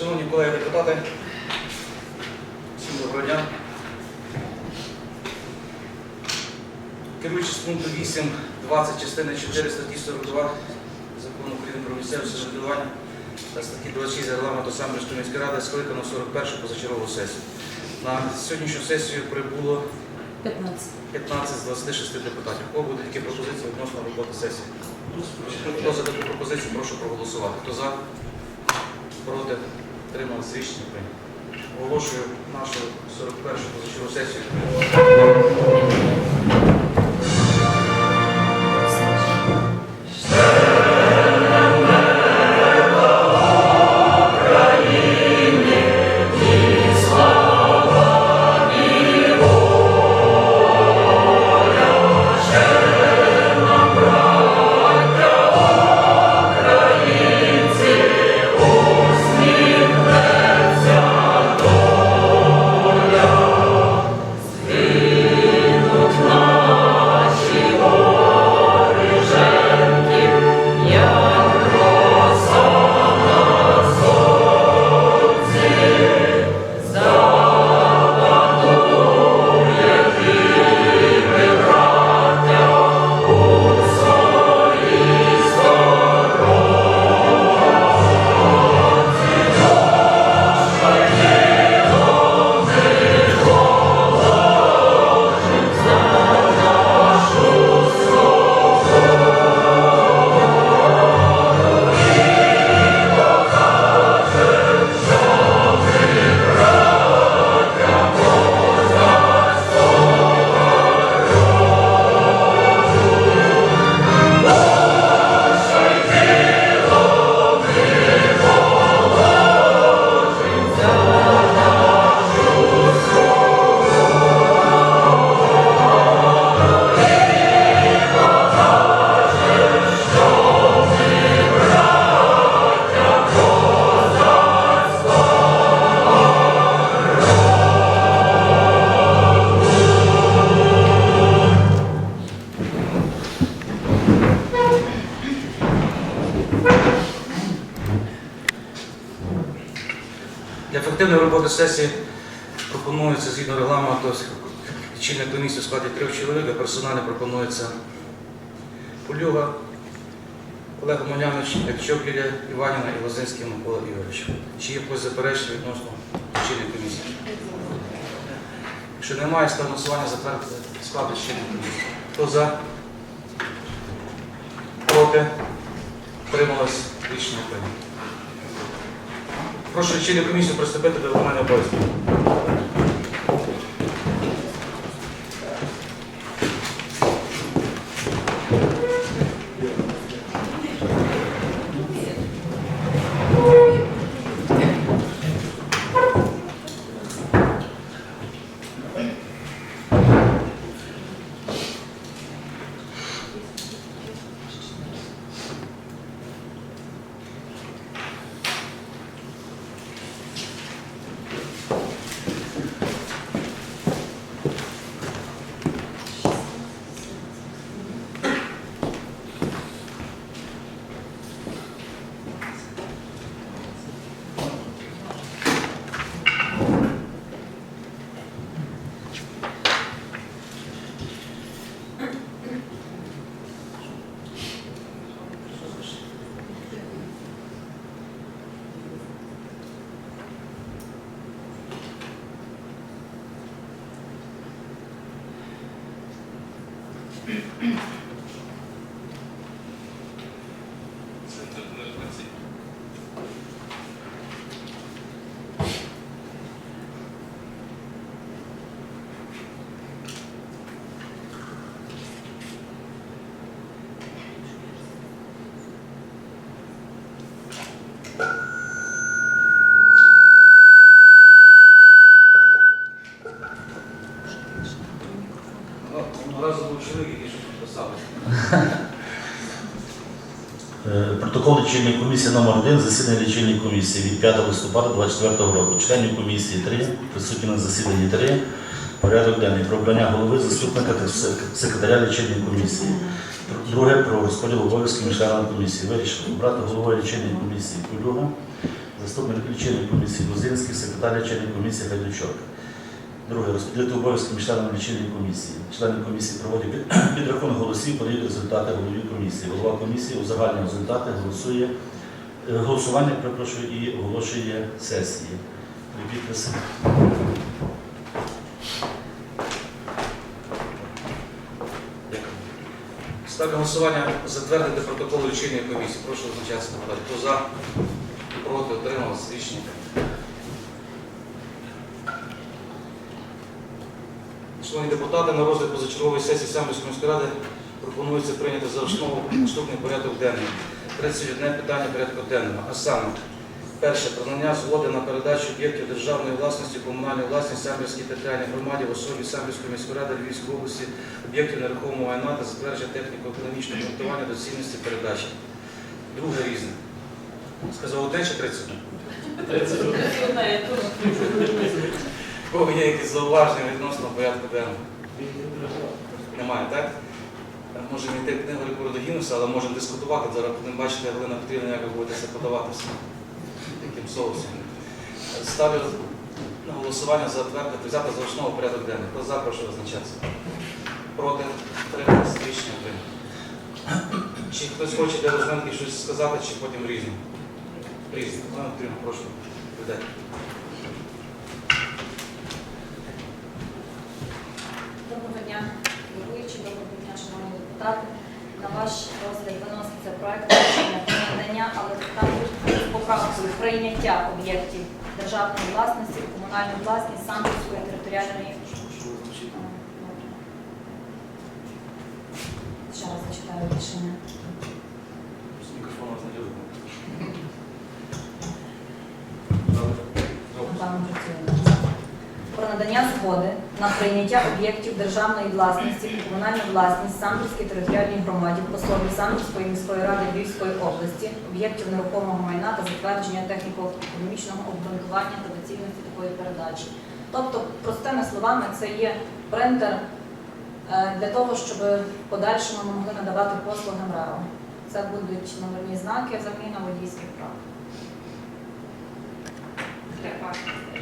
Шановні колеги депутати, всім доброго дня. Керуючись пункту 8.20 частини 4 статті 42 Закону України про місцеве самоврядування та статті 26 регламенту Самбірської міської ради скликано 41 позачергову сесію. На сьогоднішню сесію прибуло 15. 15 з 26 депутатів. У кого будуть які пропозиції відносно роботи сесії? Хто за таку пропозицію, прошу проголосувати. Хто за? Проти? Трималися рішення прийнято. Оголошую нашу 41 позачергову сесію. Ефективної роботи сесії пропонується згідно регламенту лічильної комісії у складі трьох чоловік, а персонально пропонується Полюга, Олег Монянович, Якчук Лілія Іванівна і Лозинський Микола Ігорович. Чи є якось заперечення відносно лічильної комісії? Якщо немає, ставимо голосування затвердити склад лічильної комісії. Хто за? Проти? Трималось рішення прийнято. Прошу лічильну комісію приступити до виконання обов'язків. Ну, Одразу був чоловік, який щось підписали. Е, Комісії номер 1 засідання лічильної комісії від 5 листопада 2024 року. Членів комісії 3, присутні на засіданні 3. Порядок денний про обрання голови, заступника та секретаря лічильної комісії. Друге про розподіл обов'язків між членами комісії. Вирішили обрати головою лічильної комісії Кулюга заступник лічильної комісії Лозинський, секретар лічильної комісії Гайдучок. Друге. Розподілити обов'язки між членами лічильної комісії. Члени комісії проводять під- підрахунок голосів, подають результати голові комісії. Голова комісії узагальнює результати, голосує, голосування, перепрошую, і оголошує сесії. Три підписи. Ставлю голосування затвердити протокол лічильної комісії. Прошу визначатися на Хто за, проти, утрималися, рішення. Шановні депутати, на розгляд позачергової сесії Самбірської міської ради пропонується прийняти за основу наступний порядок денний. 31 питання порядку денного. А саме, перше, надання згоди на передачу об'єктів державної власності, комунальної власності Самбірській територіальній громаді в особі Самбірської міської ради Львівської області об'єктів нерухомого майна та затвердження техніко-економічного обґрунтування доцільності передачі. Друге різне. Сказав один чи 30? У кого є якісь зауваження відносно порядку денного? Немає, так? Можемо йти в книгу Рекордогінуса, але можемо дискутувати. Зараз будемо бачити, Галина Петрівна, як ви будете себе подаватися. Яким соусом. Ставлю на голосування за затвердити, взяти за основу порядок денний. Хто за, прошу визначатися. Проти, триматися, рішення прийнято. Чи хтось хоче для розминки щось сказати, чи потім. Галина Петрівна, прошу. Віддайте. Доброго дня, головуючі, доброго дня, шановні депутати. На ваш розгляд виноситься проект рішення про надання, але там з поправкою прийняття об'єктів державної власності, в комунальну власність Самбірської територіальної. Ще раз зачитаю рішення. Про надання згоди на прийняття об'єктів державної власності у комунальну власність Самбірській територіальній громаді в особі Самбірської міської ради Львівської області, об'єктів нерухомого майна та затвердження техніко-економічного обґрунтування та доцільності такої передачі. Тобто, простими словами, це є принтер е, для того, щоб подальшому ми могли надавати послуги МРЕО. Це будуть номерні знаки, заміна водійських прав.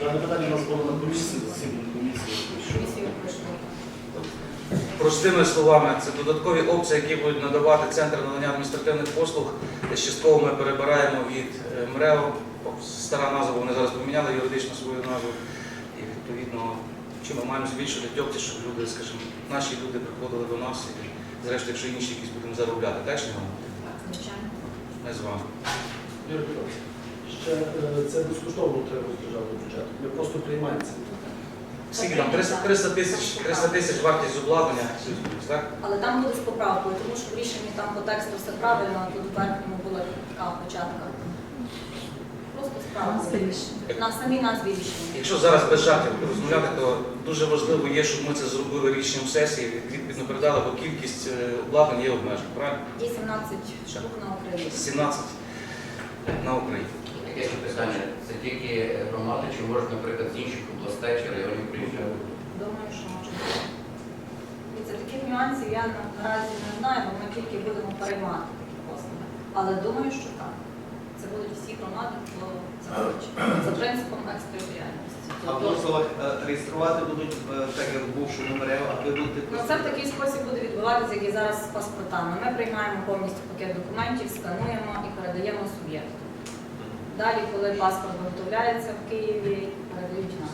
Дане питання у нас було на комісії, засіданні комісії. Комісію пройшло. Простими словами, це додаткові опції, які будуть надавати Центр надання адміністративних послуг. Де частково ми перебираємо від е, МРЕО. Стара назва, вони зараз поміняли юридичну свою назву. І відповідно, чи ми маємо збільшити опції, щоб люди, скажімо, наші люди приходили до нас і зрештою, якщо інші якісь будемо заробляти. Так, Звичайно. Ми з вами. Ще е, це безкоштовно треба з державного бюджету. Ми просто приймаємо це. Скільки там? 300 300 тисяч 300 тисяч вартість обладнання, так? Але там буде з поправкою, тому що в рішенні там по тексту все правильно, а тут у верхньому була така початка. Просто справа на самій назві рішення. Якщо зараз без жартів розмовляти, то дуже важливо є, щоб ми це зробили рішенням сесії, відповідно передали, бо кількість е, обладнань є обмежена, правильно? Є 17 штук на Україні. 17 на Україні. Таке ще питання. Це тільки громади, чи можуть, наприклад, з інших областей чи районів приїжджати? Думаю, що. І це таких нюансів я наразі не знаю, бо ми тільки будемо переймати такі послуги. Але думаю, що так. Це будуть всі громади, хто це хоче. За принципом екстериторіальності. А в дозволах е, реєструвати будуть е, так, як бувшу номерів, а ви будете Ну, це в такий спосіб буде відбуватися, як і зараз з паспортами. Ми приймаємо повністю пакет документів, скануємо і передаємо суб'єкту. Далі, коли паспорт виготовляється в Києві, передають нам.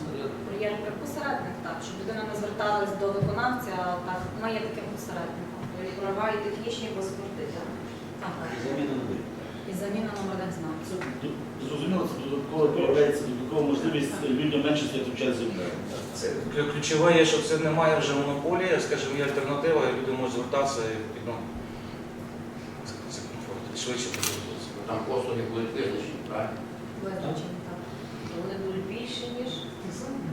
Є посередник, так, щоб людина не зверталась до виконавця, а так ми є таким посередником. Права і технічні паспорти, так? Так, і заміна номерних знаків. Зрозуміло, це додатково появляється додаткова можливість людям менше в черзі. Це ключове є, що це немає вже монополії, скажімо, є альтернатива, і люди можуть звертатися і це, це комфорт. Швидше буде. Там послуги будуть визначені, правильно? Визначені, так. То вони будуть більше, ніж ті самі.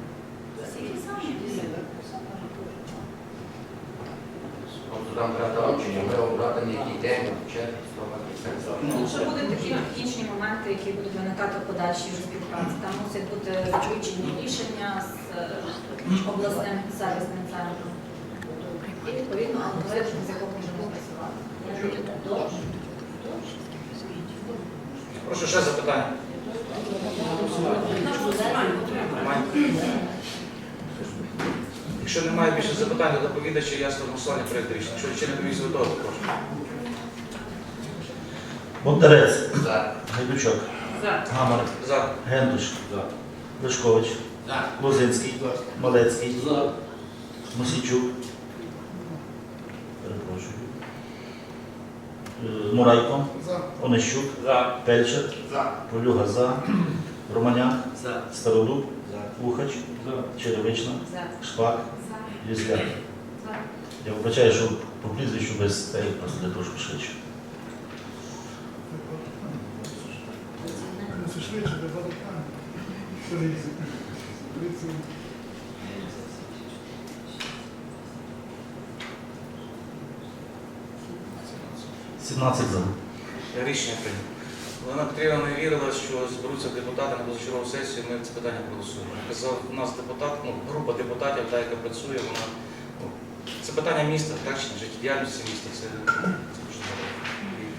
Тобто там треба доручення, ми обрати на який день, і. Ну, ще будуть такі технічні моменти, які будуть виникати в подальшій вже співпраці. Там мусять бути заключені рішення з е, обласним сервісним центром. І відповідно алгоритм, з якого можемо працювати. Прошу ще запитання. Якщо немає більше запитань до доповідача, я голосування проєкт рішення. Що чи не комісію готова, прошу. Бондарець, За. Гайдучок, Гамар, За. Гендуш, Лешкович, Лозинський, Малецький, Мосійчук. Перепрошую. Е, Мурайко, Онищук, Пельчер, Полюга за, Романяк, Стародуб, Ухач, Черевична, Шпак, Юзляк. Я вибачаю, що по прізвищу без те, просто для того, щоб швидше. 17 за. Рішення прийнято. Олена Петрівна не вірила, що зберуться депутати на позачергову сесію, ми це питання проголосуємо. Казав, у нас депутат, ну, група депутатів, та, яка працює, вона, ну, це питання міста, так чи життєдіяльності міста, це, це.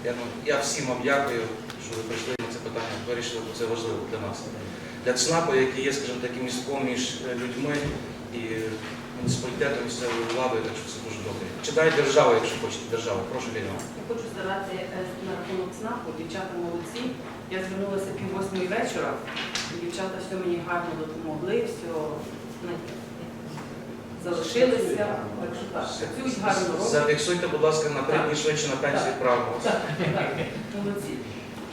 Я, ну, я всім вам дякую, що ви прийшли на це питання, вирішили, бо це важливо для нас. Для ЦНАПу, який є, скажімо так, містком між людьми і муніципалітетом, місцевою владою, так що це дуже добре. Читає держава, якщо хочете, держава. Прошу Лілія. Я хочу сказати е, на рахунок ЦНАПу, дівчата молодці. Я звернулася пів восьмої вечора, дівчата все мені гарно допомогли, все залишилися. Так що так, працюють гарно роблять. Зафіксуйте, будь ласка, на три швидше на пенсію відправимо. Молодці.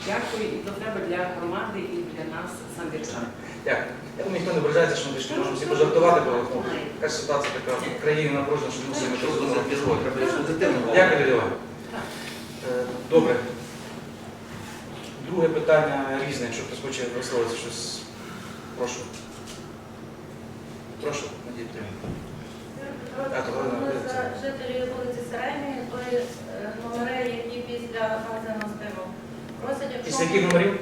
Дякую, і то треба для громади і для нас, самбірчан. Дякую. Я думаю, ніхто не ображається, що ми трішки можемо всі пожартувати, бо ну, така ситуація така в країні напружена, що мусимо ж позитивно. Дякую, Лілія. Іванівна. Е, Добре. Друге питання різне, якщо хтось хоче висловитися щось. Прошу. Прошу, Надія Петрівна. Так, Це жителі вулиці Середньої, той е, номери, які після магазину стимул. Просять, якщо Після яких номерів?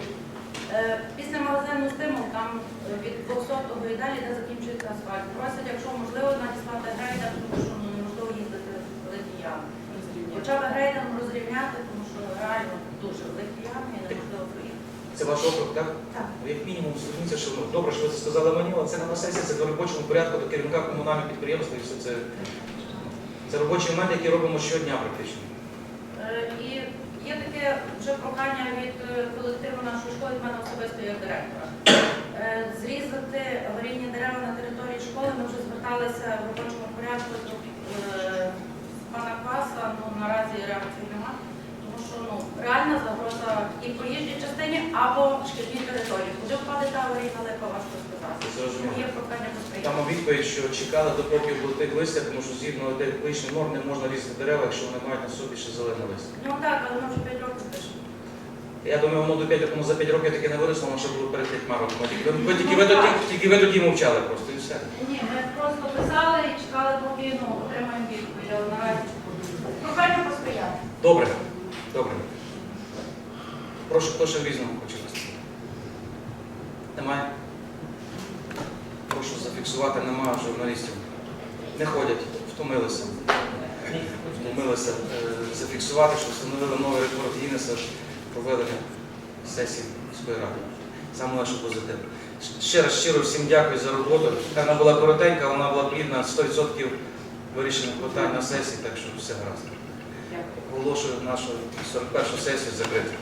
Е, після магазину стимул, там е, від 200-го і далі, де закінчується асфальт. Просять, якщо можливо, надіслати грейдер, тому що ну, неможливо їздити в великі ями. Хоча б грейдером розрівняти, тому що реально дуже великі ями і неможливо проїхати. Це ваш округ, так? Так. Ну, Як мінімум, зверніться, що ну, добре, що ви це сказали мені, але це не на сесії, це в робочому порядку до керівника комунального підприємства і все це. Це робочий момент, який робимо щодня практично. Е, І є таке вже прохання від е, колективу нашої школи, від мене особисто як директора. Е, Зрізати аварійні дерева на території школи. Ми вже зверталися в робочому порядку до е, пана Кваса, але наразі реакції немає. Ну, реальна загроза і в проїжджій частині або в шкільній території. Куди впаде та аварійна липа, важко сказати. Є прохання посприяти. Там відповідь, що чекали допоки будуть листя, тому що згідно екологічних норм не можна різати дерева, якщо вони мають на собі ще зелене листя. Ну так, але ми вже 5 років пишемо. Я думаю, воно до 5, тому за 5 років таки не виросло, воно ще було перед 5 роками. Тільки ви, ви, тільки, ви, тоді, тільки ви тоді мовчали просто і все. Ні, ми просто писали і чекали, поки ну, отримаємо відповідь. Але наразі прохання посприяти. Добре, добре. Прошу, хто ще в хоче виступити? Немає? Прошу зафіксувати, немає журналістів. Не ходять, втомилися. Втомилися е, зафіксувати, що встановили новий рекорд Гіннеса проведення сесії міської ради. Саме наше позитив. Ще раз щиро всім дякую за роботу. Вона була коротенька, вона була плідна, 100% вирішених питань на сесії, так що все гаразд. Оголошую нашу 41 сесію закритою.